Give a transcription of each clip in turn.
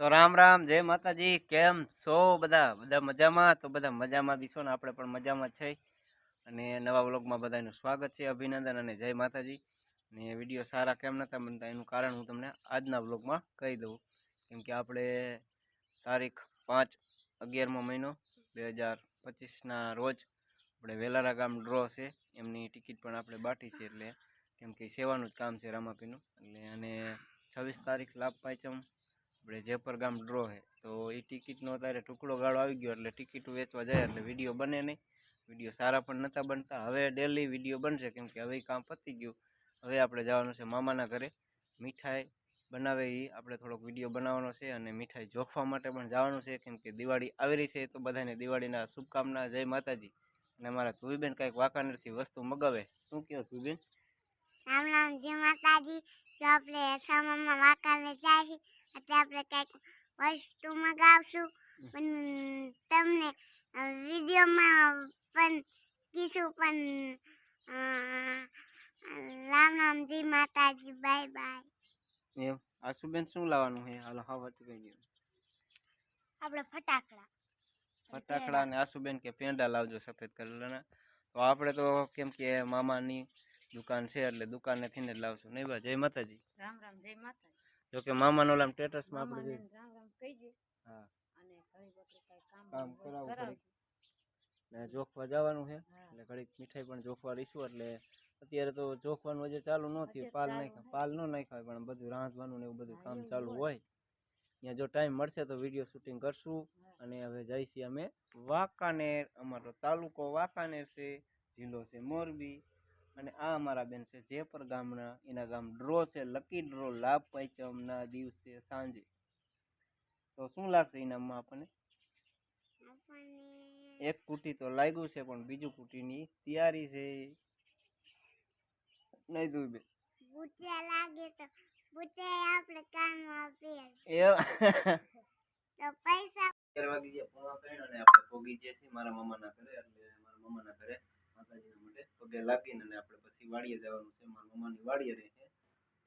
તો રામ રામ, જય માતાજી, કેમ છો બધા? બધા મજામાં? તો બધા મજામાં દીશો ને આપણે પણ મજામાં છે. અને નવા વ્લોગમાં બધાનું સ્વાગત છે, અભિનંદન અને જય માતાજી. ને વીડિયો સારા કેમ નતા બનતા, એનું કારણ હું તમને આજના વ્લોગમાં કહી દઉં. કેમ કે આપણે તારીખ પાંચ અગિયારમો મહિનો, બે હજાર પચીસના રોજ આપણે વેલારા ગામ ડ્રો છે. એમની ટિકિટ પણ આપણે બાટી છે, એટલે કેમ કે સેવાનું જ કામ છે રામાપીનું. એટલે અને છવ્વીસ તારીખ લાભ પાંચમ આપણે જેપર ગામ ડ્રો છે તો એ ટિકિટનો અત્યારે ટુકડો ગાળો આવી ગયો એટલે ટિકિટ વેચવા જાય એટલે વીડિયો બને નહીં. વીડિયો સારા પણ નહોતા બનતા. હવે ડેલી વીડિયો બનશે કેમ કે હવે કામ પતી ગયું. હવે આપણે જવાનું છે મામાના ઘરે. મીઠાઈ બનાવે એ આપણે થોડોક વીડિયો બનાવવાનો છે અને મીઠાઈ જોખવા માટે પણ જવાનું છે કેમ કે દિવાળી આવી રહી છે તો બધાને દિવાળીના શુભકામના. જય માતાજી. અને મારા ધુવીબેન કાંઈક વાંકાનેરથી વસ્તુ મગાવે. શું કહો ધુવીબેન? રામ રામ, જય માતાજી. જો આપણે સામામાં વાંકાને જાય એટલે આપણે કંઈક વસ્તુ મગાવશું પણ તમને અ, વિડીયોમાં પણ કીશું પણ અ, રામ રામ જય માતાજી બાય બાય. એમ? આશુબેન શું લાવવાનું છે? હાલો હા વાત કહી દો આપણે ફટાકડા. ફટાકડા અને આશુબેન કે પેંડા લાવજો સફેદ કલરના. તો આપણે તો કેમ કે મામાની દુકાન છે એટલે દુકાનેથી જ લાવશું. નહીં બા? જય માતાજી. રામ રામ જય માતાજી. જો કે મામાનો ઓલા સ્ટેટસમાં આપણે જોઈએ રામ હા. અને ઘણી બધી કામ કામ કરાવવું. ને જોખવા જવાનું છે. એટલે ઘડીક મીઠાઈ પણ જોખવા લઈશું. એટલે અત્યારે તો જોખવાનું હજી ચાલુ ન થયું. પાલ નહીં પાલ ન નાખ્યા પણ બધું રાંધવાનું ને એવું બધું કામ ચાલુ. હોય. ત્યાં જો ટાઈમ મળશે તો વીડિયો શૂટિંગ કરશું. અને હવે જઈશું અમે વાંકાનેર. અમારો તાલુકો વાંકાનેર છે. જિલ્લો છે મોરબી. અને આ અમારા બેન છે જેપર ગામના એના ગામ ડ્રો છે લકી ડ્રો લાભ પાંચમના દિવસે સાંજે. તો શું લાગશે ઇનામમાં આપણને? એક કુટી તો લાગ્યું છે પણ બીજું કુટીની તૈયારી છે. નહીં દુઈ બે લાગે તો આપણે કામમાં આપીએ. તો પૈસા આપણે પોગી જઈએ છીએ મારા મામાના ઘરે એટલે મારા મામાના ઘરે માતાજીના માટે. પગે લાગીને અને આપણે પછી વાડીએ જવાનું છે. મારા મમ્માની વાડીએ રહે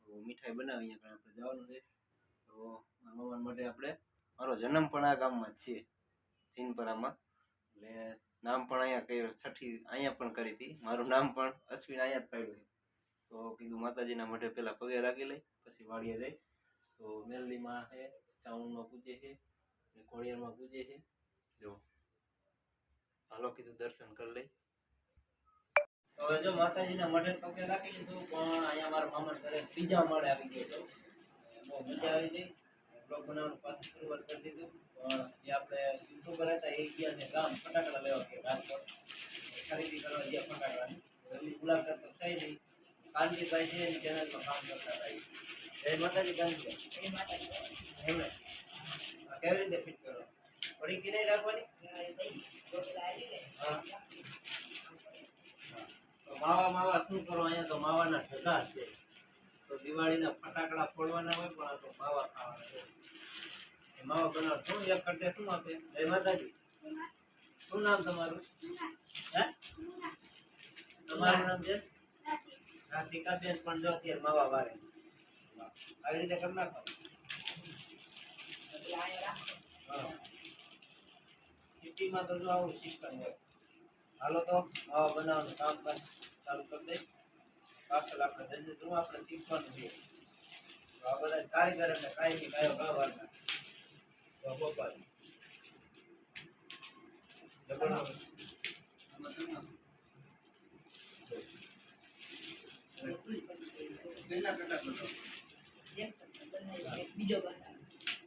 તો મીઠાઈ બનાવી અહીંયા આપણે જવાનું છે. તો મારા મમ્મા માટે આપણે મારો જન્મ પણ આ ગામમાં જ છે ચીનપરામાં. એટલે નામ પણ અહીંયા કર્યું છઠ્ઠી અહીંયા પણ કરી હતી. મારું નામ પણ અશ્વિન અહીંયા જ પાડ્યું તો કીધું માતાજીના માટે પહેલાં પગે લાગી લઈ, પછી વાડીએ જઈ. તો મેલડીમાં છે ચાઉનમાં પૂજે છે, ને ખોડિયારમાં પૂજે છે. જો. હાલો કીધું દર્શન કરી લઈ. તો હવે જો માતાજીના મઢે પગે રાખી લીધું પણ અહીંયા મારા મામા ઘરે ત્રીજા માળે આવી ગયો હતો મજા આવી ગઈ. બ્લોગ બનાવવાનું પાછું શરૂઆત કરી દીધું. પણ જે આપણે યુટ્યુબર હતા એ ગયા છે ગામ ફટાકડા લેવા કે રાજકોટ ખરીદી કરવા ગયા ફટાકડાની. એમની મુલાકાત તો થઈ નહીં કાનજીભાઈ છે એની ચેનલમાં કામ કરતા હતા. જય માતાજી કાનજીભાઈ. જય માતાજી. કેવી રીતે ફિટ કરો? પડી કે નહીં રાખવાની હા. તો માવા માવા શું કરો? અહીંયા તો માવાના ઢગા છે. તો દિવાળીના ફટાકડા ફોડવાના હોય, પણ આ તો માવા ખાવાના છે. માવા બનાવ. શું એક કરતે શું આપે? જય માતાજી. શું નામ તમારું? હે? તમારું નામ છે? રાધિકાબેન, પણ જો અત્યારે માવા વારે. આવી રીતે કરી નાખો. સિટીમાં તો જો આવું સિસ્ટમ હોય. હાલો તો, માવા બનાવવાનું કામ કાજ ચાલુ કરી દઈ. પાછળ આપણે ધંધે જોવા આપણે શીખવાનું છે. તો આ બધા કારીગર અને કાંઈ નહીં કાયો ગાવાના. તો બનાવી.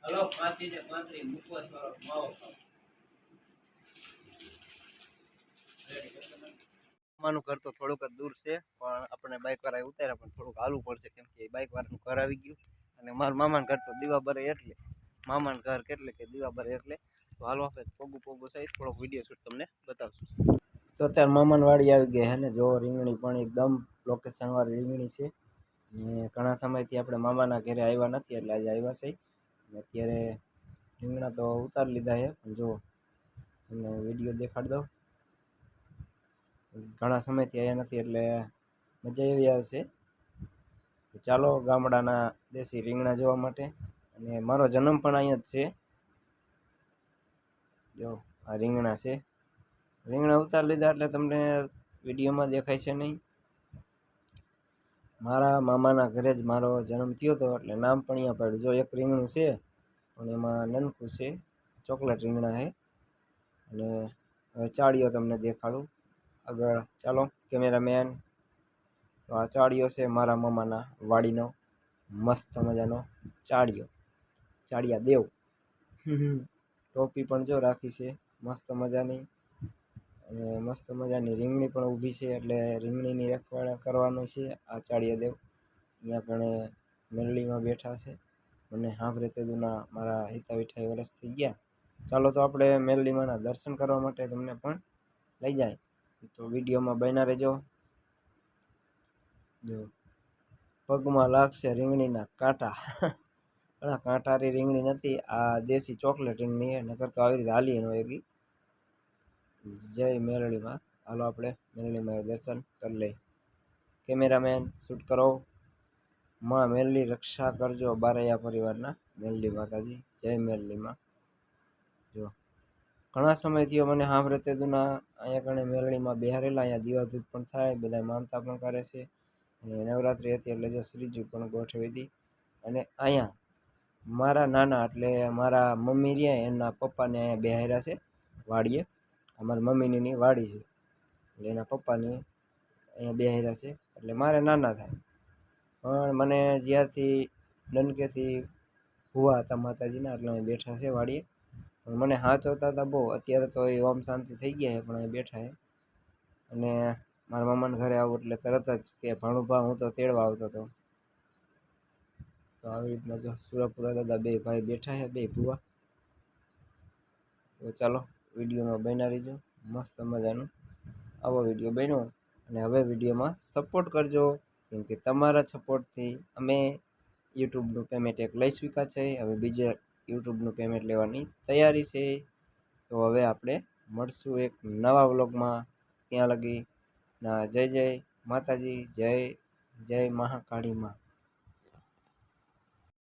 હલો પાંચી ને પાંત્રી વાળો માવો ખાવ. માનું ઘર તો થોડુંક જ દૂર છે, પણ આપણે બાઇક વાળા ઉતાર્યા, પણ થોડુંક હાલવું પડશે, કેમ કે બાઇક વાળાનું ઘર આવી ગયું. અને મારા મામાનું ઘર તો દીવાબરે એટલે, મામાનું ઘર કેટલે કે દીવાબરે એટલે. તો હાલો આપણે પોગું પોગું સહિત થોડોક વીડિયો શૂટ તમને બતાવશું. તો અત્યારે મામાનવાડી આવી ગઈ છે ને? જો રીંગણી પણ એકદમ લોકેશન વાળી રીંગણી છે. ને ઘણા સમયથી આપણે મામાના ઘરે આવ્યા નથી, એટલે આજે આવ્યા છે. અને અત્યારે રીંગણા તો ઉતારી લીધા છે, પણ જો તમને વીડિયો દેખાડી દઉં. ઘણા સમયથી આવ્યા નથી, એટલે મજા એવી આવશે. ચાલો ગામડાના દેશી રીંગણા જોવા માટે. અને મારો જન્મ પણ અહીંયા જ છે. જો, આ રીંગણા છે. રીંગણા ઉતાર લીધા એટલે તમને વિડીયોમાં દેખાય છે નહીં. મારા મામાના ઘરે જ મારો જન્મ થયો હતો એટલે નામ પણ અહીંયા પડ્યું. જો, એક રીંગણું છે, પણ એમાં નનકું છે. ચોકલેટ રીંગણા છે. અને ચાળીઓ તમને દેખાડું. આગળ. ચાલો, કેમેરામેન. તો આ ચાળીઓ છે મારા મામાના વાડીનો. મસ્ત મજાનો ચાળિયો. ચાળિયા દેવ. ટોપી પણ જો રાખી છે, મસ્ત મજાની. અને મસ્ત મજાની રીંગણી પણ ઊભી છે, એટલે રીંગણીની રખવાડા કરવાનું છે આ ચાળિયા દેવ. અહીંયા પણ મેરડીમાં બેઠા છે. મને સાંભળે તે દુના મારા હિતા વિઠાઈ વર્ષ થઈ ગયા. ચાલો તો આપણે મેરડીમાંના દર્શન કરવા માટે તમને પણ લઈ જાય. તો વિડીયોમાં બન્યા રહેજો. જો, પગમાં લાગશે રીંગણીના કાંટા. પણ આ કાંટારી રીંગણી નથી, આ દેશી ચોકલેટ રીંગણી છે નકર તો આવી રીતે હાલી એનો એવી. જય મેરળીમાં. હાલો આપણે મેરળીમાં દર્શન કરી લઈ કેમેરામેન, શૂટ કરો. માં મેરલી રક્ષા કરજો બારૈયા પરિવારના. મેરલી માતાજી, જય મેરલીમાં ઘણા સમયથી મને સાંભળે તે દુના અહીંયા કણે મેળણીમાં બિહારેલા અહીંયા દીવાધૂપ પણ થાય બધા માનતા પણ કરે છે. અને નવરાત્રિ હતી એટલે જો શ્રીજી પણ ગોઠવી હતી અને અહીંયા મારા નાના એટલે મારા મમ્મી રહ્યા એના પપ્પાને અહીંયા બેહાર્યા છે, વાડીએ. અમારી મમ્મીની વાડી છે. એટલે એના પપ્પાને અહીંયા બેહાર્યા છે, એટલે મારે નાના થાય. પણ મને જ્યારથી ડનકેથી ભૂવા હતા માતાજીના, એટલે અહીં બેઠા છે વાડીએ. મને હાચવતા હતા બહુ. અત્યારે તો એ ઓમ શાંતિ થઈ ગયા છે, પણ અહીં બેઠા છે. અને મારા મામાના ઘરે આવું એટલે તરત જ કે ભાણુભા હું તો તેડવા આવતો હતો. તો આવી રીતના જો સુરાપુરા દાદા બે ભાઈ બેઠા છે, બે ભૂવા. તો ચાલો, વિડીયોમાં બન્યા રહીજો. મસ્ત મજાનું આવો વીડિયો બન્યો. અને હવે વિડીયોમાં સપોર્ટ કરજો. કેમ કે તમારા સપોર્ટથી અમે યુટ્યુબનું પેમેન્ટ એક લઈ સ્વીકાર છે. હવે બીજા યુટ્યુબનું પેમેન્ટ લેવાની તૈયારી છે. તો હવે આપણે મળશું એક નવા વ્લોગમાં. ત્યાં લગી ના જય જય માતાજી, જય જય મહાકાળી માં.